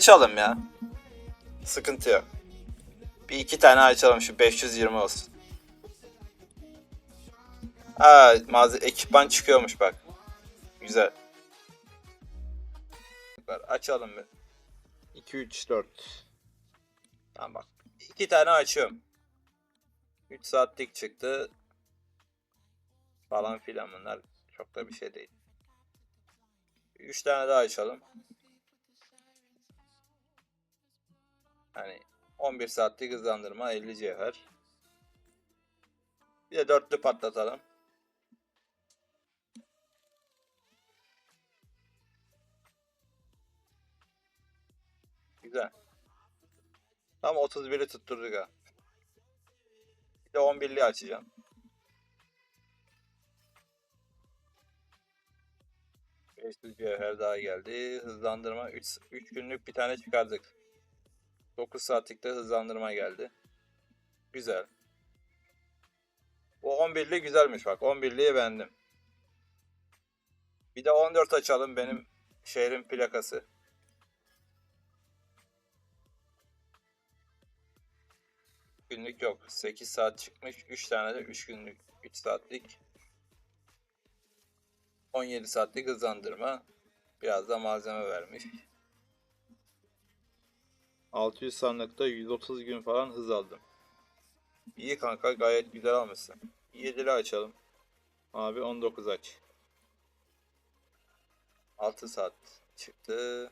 Açalım ya. Sıkıntı yok. Bir iki tane açalım şu 520 olsun. Aa malzeme ekipman çıkıyormuş bak. Güzel. Açalım bir. 2 3 4. Tamam bak. İki tane açıyorum. 3 saatlik çıktı. Falan filan bunlar çok da bir şey değil. 3 tane daha açalım. Hani 11 saatlik hızlandırma 50 cevher. Bir de dörtlü patlatalım. Güzel. Tam 31'i tutturduk ha. Bir de 11'li açacağım. Beşli cevher daha geldi. Hızlandırma 3, 3 günlük bir tane çıkardık. 9 saatlikte hızlandırma geldi. Güzel. Bu 11'li güzelmiş bak. 11'liyi beğendim. Bir de 14 açalım benim şehrin plakası. Günlük yok. 8 saat çıkmış. 3 tane de 3 günlük. 3 saatlik. 17 saatlik hızlandırma. Biraz da malzeme vermiş. 600 sandıkta 130 gün falan hız aldım. İyi kanka gayet güzel almışsın. 7'li açalım. Abi 19 aç. 6 saat çıktı.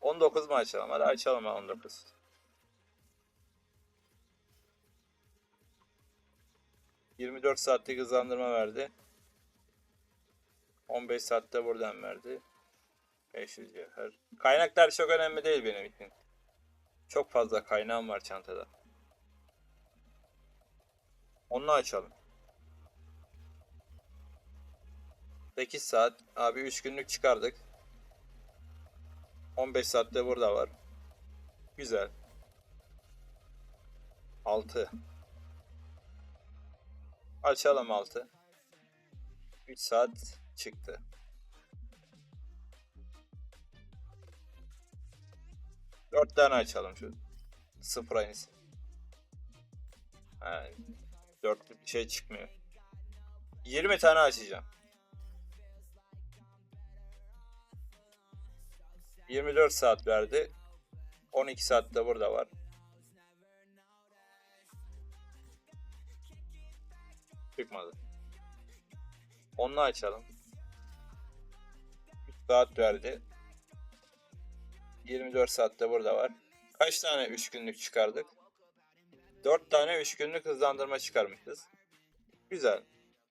19 mu açalım? Hadi açalım ha 19. ...24 saatlik hızlandırma verdi. 15 saatte buradan verdi. 500 cevher. Kaynaklar çok önemli değil benim için. Çok fazla kaynağım var çantada. Onu açalım. 8 saat. Abi 3 günlük çıkardık. 15 saatte burada var. Güzel. 6. Açalım 6. 3 saat çıktı. Dört tane açalım şu. Sıfır aynısı. Ha, dörtlü bir şey çıkmıyor. 20 tane açacağım. 24 saat verdi. 12 saat de burada var. Çıkmadı. Onu açalım. 3 saat verdi. 24 saatte burada var. Kaç tane 3 günlük çıkardık? 4 tane 3 günlük hızlandırma çıkarmışız. Güzel.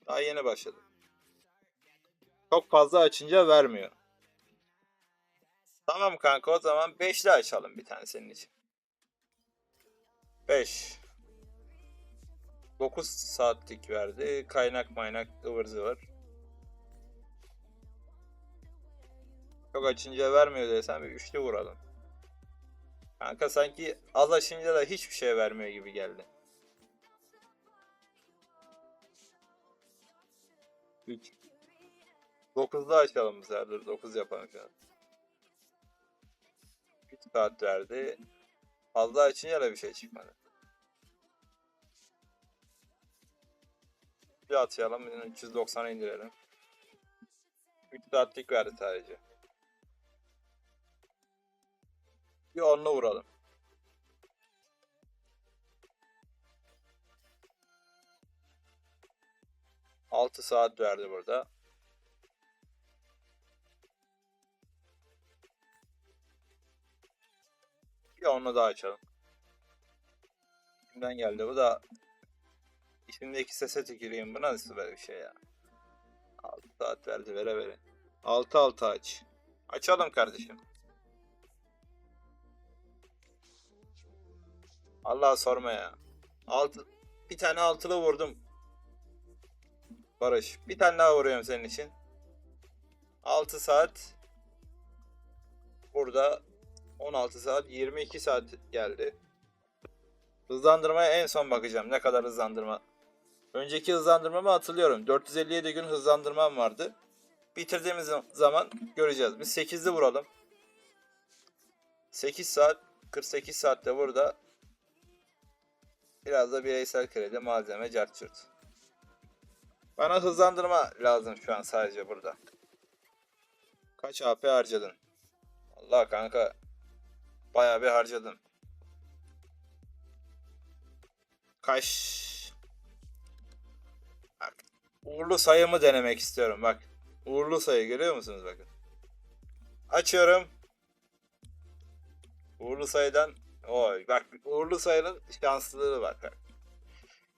Daha yeni başladı. Çok fazla açınca vermiyor. Tamam kanka o zaman 5'li açalım bir tane senin için. 5. 9 saatlik verdi. Kaynak maynak ıvır zıvır. Çok açınca vermiyor desem bir üçlü vuralım. Kanka sanki az açınca da hiçbir şey vermiyor gibi geldi. 3 9'da açalım bu sefer. Dur 9 yapalım şu an. 3 saat verdi. Fazla açınca da bir şey çıkmadı. Bir atayalım. 390'a indirelim. 3 saatlik verdi sadece. Bir onunla vuralım. Altı saat verdi burada. Bir onunla daha açalım. Kimden geldi bu da İçimdeki sese tüküreyim. Bu nasıl böyle bir şey ya? 6 saat verdi vere vere. 6 6 aç. Açalım kardeşim. Allah sorma ya. Altı, bir tane altılı vurdum. Barış. Bir tane daha vuruyorum senin için. 6 saat. Burada 16 saat 22 saat geldi. Hızlandırmaya en son bakacağım. Ne kadar hızlandırma. Önceki hızlandırmamı hatırlıyorum. 457 gün hızlandırmam vardı. Bitirdiğimiz zaman göreceğiz. Biz 8'li vuralım. 8 saat 48 saatte burada biraz da bireysel kredi malzeme carçurt. Bana hızlandırma lazım şu an sadece burada. Kaç AP harcadın? Allah kanka bayağı bir harcadım. Kaç Bak, uğurlu sayımı denemek istiyorum bak. Uğurlu sayı görüyor musunuz bakın. Açıyorum. Uğurlu sayıdan Oy bak uğurlu sayının şanslılığı var. Bak.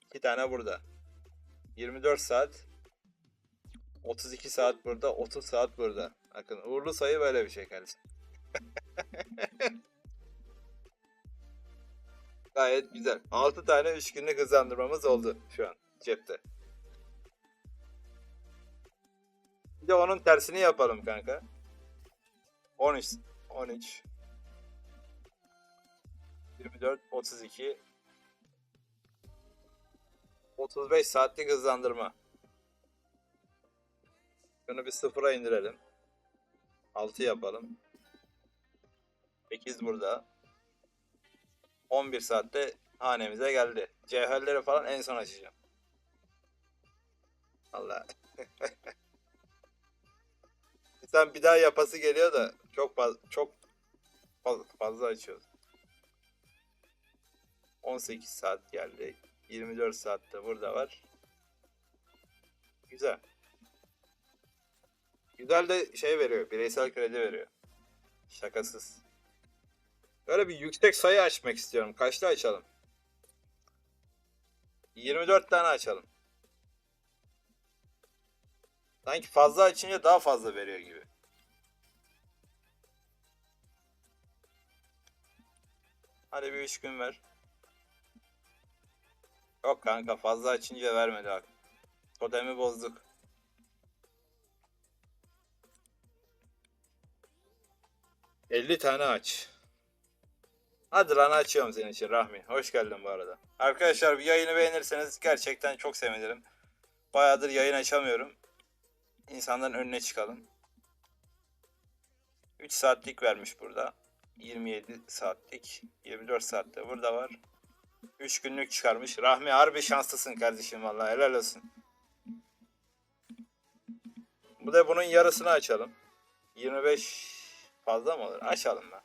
İki tane burada. 24 saat 32 saat burada 30 saat burada. Bakın uğurlu sayı böyle bir şey kardeşim. Gayet güzel. 6 tane 3 günlük hızlandırmamız oldu şu an cepte. Bir de onun tersini yapalım kanka. 13 13 24 32 35 saatlik hızlandırma. Şunu bir sıfıra indirelim. 6 yapalım. 8 burada. 11 saatte hanemize geldi. Cevherleri falan en son açacağım. Allah. İnsan bir daha yapası geliyor da çok fazla çok fazla, fazla açıyoruz. 18 saat geldi. 24 saatte burada var. Güzel. Güzel de şey veriyor. Bireysel kredi veriyor. Şakasız. Böyle bir yüksek sayı açmak istiyorum. Kaçta açalım? 24 tane açalım. Sanki fazla açınca daha fazla veriyor gibi. Hadi bir 3 gün ver. Yok kanka fazla açınca vermedi bak. Totemi bozduk. ...50 tane aç. Hadi lan açıyorum senin için Rahmi. Hoş geldin bu arada. Arkadaşlar bir yayını beğenirseniz gerçekten çok sevinirim. Bayağıdır yayın açamıyorum. İnsanların önüne çıkalım. 3 saatlik vermiş burada. 27 saatlik. 24 saatte burada var. 3 günlük çıkarmış. Rahmi harbi şanslısın kardeşim vallahi helal olsun. Bu da bunun yarısını açalım. 25 fazla mı olur? Açalım ben.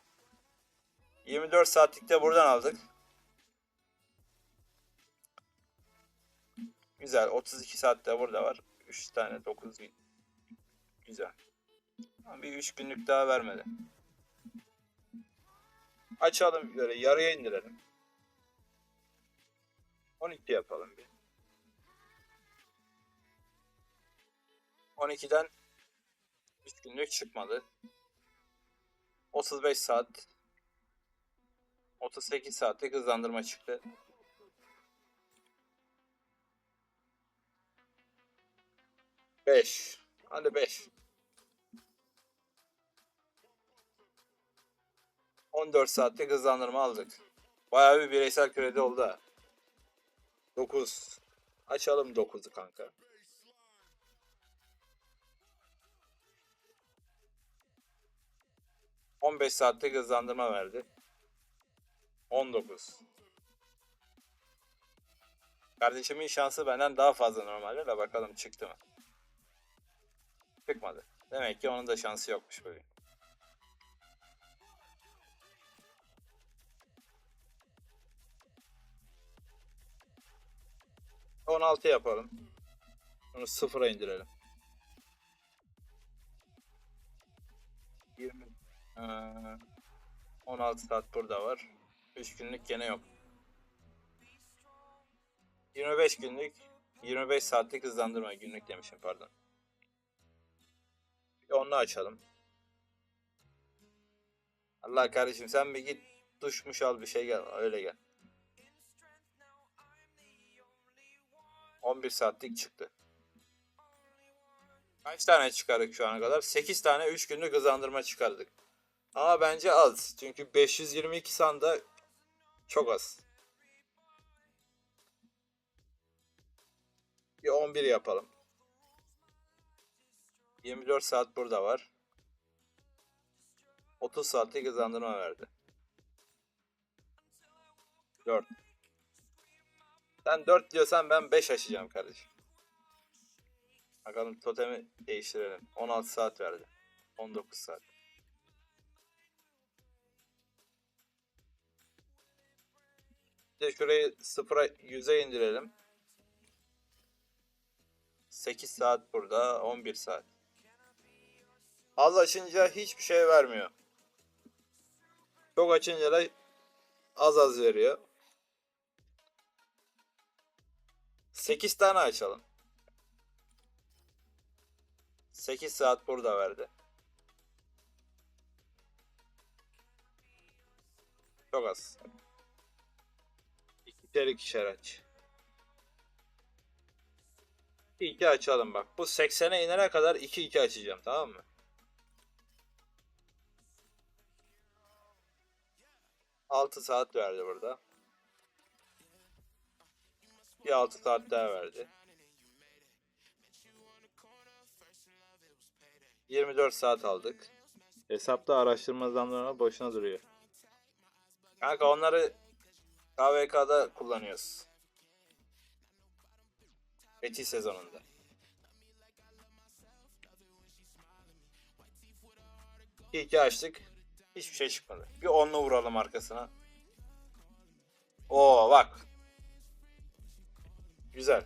24 saatlikte buradan aldık. Güzel. 32 saatte burada var. 3 tane 9 Güzel. Ama bir 3 günlük daha vermedi. Açalım böyle yarıya indirelim. 12 yapalım bir. 12'den 3 günlük çıkmadı. 35 saat 38 saatlik hızlandırma çıktı. Beş. Hadi beş. 14 saatlik hızlandırma aldık. Bayağı bir bireysel kredi oldu. 9. Açalım 9'u kanka. On beş saatlik hızlandırma verdi. 19. Kardeşimin şansı benden daha fazla normalde de bakalım çıktı mı? Çıkmadı. Demek ki onun da şansı yokmuş bugün. On altı yapalım. Bunu sıfıra indirelim. 20 ee, 16 saat burada var. 3 günlük gene yok. 25 günlük 25 saatlik hızlandırma günlük demişim pardon. Bir onunla açalım. Allah kardeşim sen bir git duşmuş al bir şey gel öyle gel. 11 saatlik çıktı. Kaç tane çıkardık şu ana kadar? 8 tane 3 günlük hızlandırma çıkardık. Ama bence az. Çünkü 522 sanda çok az. Bir 11 yapalım. 24 saat burada var. 30 saatlik hızlandırma verdi. 4. Sen 4 diyorsan ben 5 açacağım kardeşim. Bakalım totemi değiştirelim. 16 saat verdi. 19 saat. De şurayı 0'a 100'e indirelim. 8 saat burada, 11 saat. Az açınca hiçbir şey vermiyor. Çok açınca da az az veriyor. 8 tane açalım. 8 saat burada verdi. Çok az. İkişer ikişer aç. 2 açalım bak. Bu 80'e inene kadar 2 2 açacağım tamam mı? Altı saat verdi burada. Bir 6 saat daha verdi. 24 saat aldık. Hesapta araştırma zamlarına boşuna duruyor. Kanka onları KVK'da kullanıyoruz. Beti sezonunda. İki iki açtık. Hiçbir şey çıkmadı. Bir onlu vuralım arkasına. Oo bak. Güzel.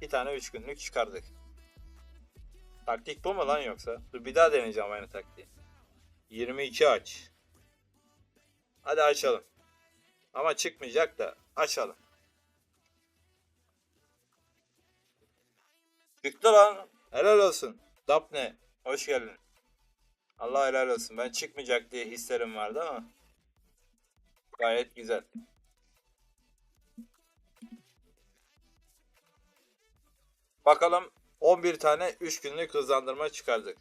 Bir tane üç günlük çıkardık. Taktik bu mu lan yoksa? Dur bir daha deneyeceğim aynı taktiği. 22 aç. Hadi açalım. Ama çıkmayacak da açalım. Çıktı lan. Helal olsun. Dapne. Hoş geldin. Allah helal olsun. Ben çıkmayacak diye hislerim vardı ama. Gayet güzel. Bakalım 11 tane 3 günlük hızlandırma çıkardık.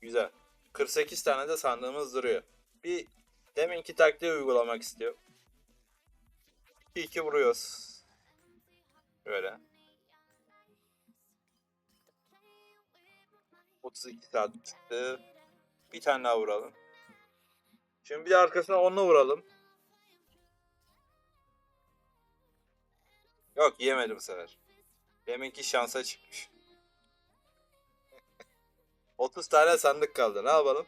Güzel. 48 tane de sandığımız duruyor. Bir deminki taktiği uygulamak istiyor. 2 2 vuruyoruz. Böyle. 32 saat çıktı. Bir tane daha vuralım. Şimdi bir arkasına onunla vuralım. Yok yemedi bu sefer. Deminki şansa çıkmış. 30 tane sandık kaldı. Ne yapalım?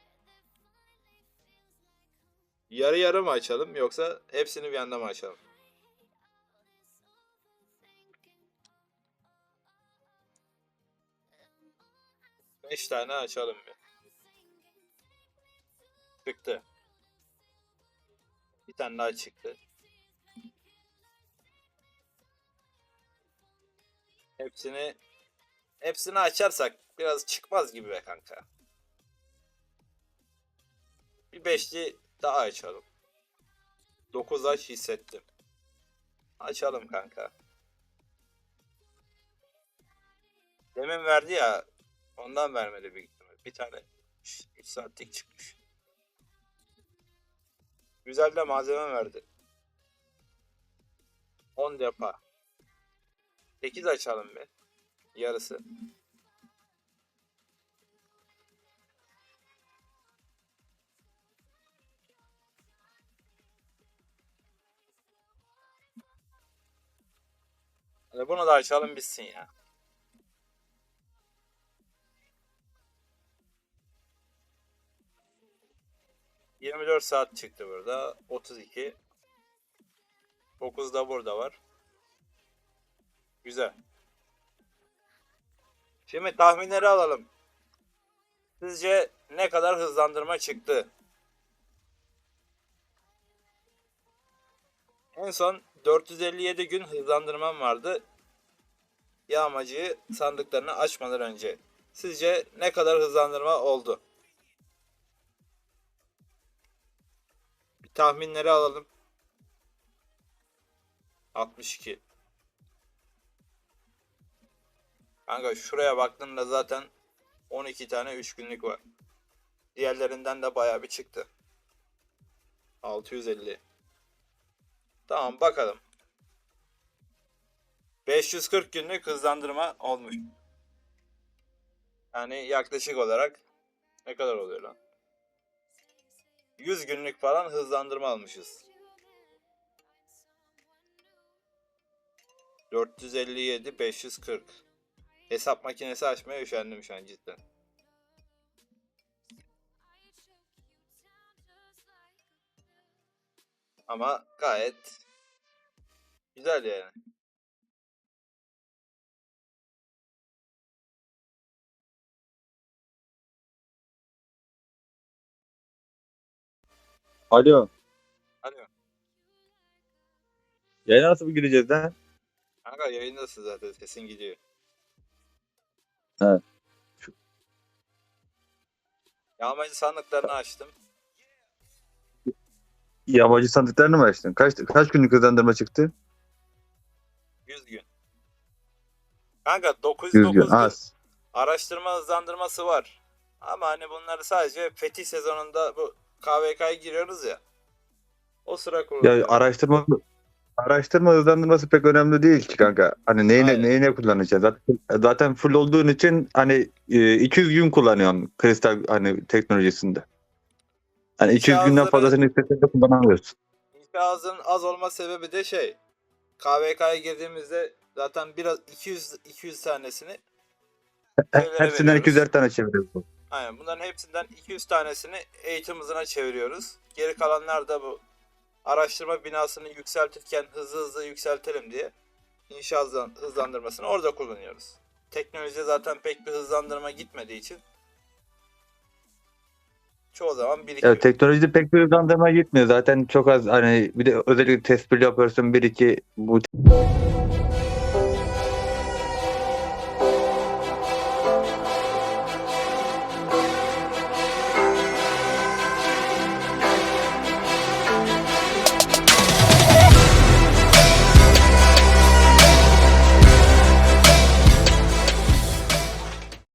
Yarı yarı mı açalım yoksa hepsini bir anda mı açalım? Beş tane açalım bir. Çıktı. Bir tane daha çıktı. Hepsini hepsini açarsak biraz çıkmaz gibi be kanka. Bir beşli daha açalım. 9 aç hissettim. Açalım kanka. Demin verdi ya. Ondan vermedi büyük ihtimal. Bir tane 3 saatlik çıkmış. Güzel de malzeme verdi. 10 depa. 8 açalım bir. Yarısı. Hadi bunu da açalım bitsin ya. Yirmi dört saat çıktı burada. 32. 9 da burada var. Güzel. Şimdi tahminleri alalım. Sizce ne kadar hızlandırma çıktı? En son 457 gün hızlandırmam vardı. Yağmacıyı sandıklarını açmadan önce. Sizce ne kadar hızlandırma oldu? Bir tahminleri alalım. 62. Kanka şuraya baktığımda zaten 12 tane 3 günlük var. Diğerlerinden de bayağı bir çıktı. 650. Tamam bakalım. 540 günlük hızlandırma olmuş. Yani yaklaşık olarak ne kadar oluyor lan? 100 günlük falan hızlandırma almışız. 457 540. Hesap makinesi açmaya üşendim şu an cidden. Ama gayet güzel yani. Alo. Alo. Yayına nasıl bir gireceğiz lan? Kanka yayındasın zaten sesin gidiyor. Şu- Yağmacı sandıklarını açtım. Yamacı sandıklarını mı açtın? Kaç, kaç günlük hızlandırma çıktı? 100 gün. Kanka 909 100 gün. Az. araştırma hızlandırması var. Ama hani bunları sadece fetih sezonunda bu KVK'ya giriyoruz ya. O sıra Ya kullanıyoruz. araştırma araştırma hızlandırması pek önemli değil ki kanka. Hani neyine Aynen. neyine kullanacaksın? Zaten, zaten full olduğun için hani e, 200 gün kullanıyorsun kristal hani teknolojisinde. Hani 200 günden İnşaatları- fazlasını istesen de kullanamıyorsun. İnşa hızının az olma sebebi de şey. KVK'ya girdiğimizde zaten biraz 200 200 tanesini Hepsinden veriyoruz. 200'er tane çeviriyorsun. Aynen bunların hepsinden 200 tanesini eğitim hızına çeviriyoruz. Geri kalanlar da bu araştırma binasını yükseltirken hızlı hızlı yükseltelim diye inşa hızlan- hızlandırmasını orada kullanıyoruz. Teknolojide zaten pek bir hızlandırma gitmediği için çoğu zaman birikiyor. Ya teknolojide pek bir hızlandırma gitmiyor. Zaten çok az hani bir de özellikle tespit yapıyorsun bir iki bu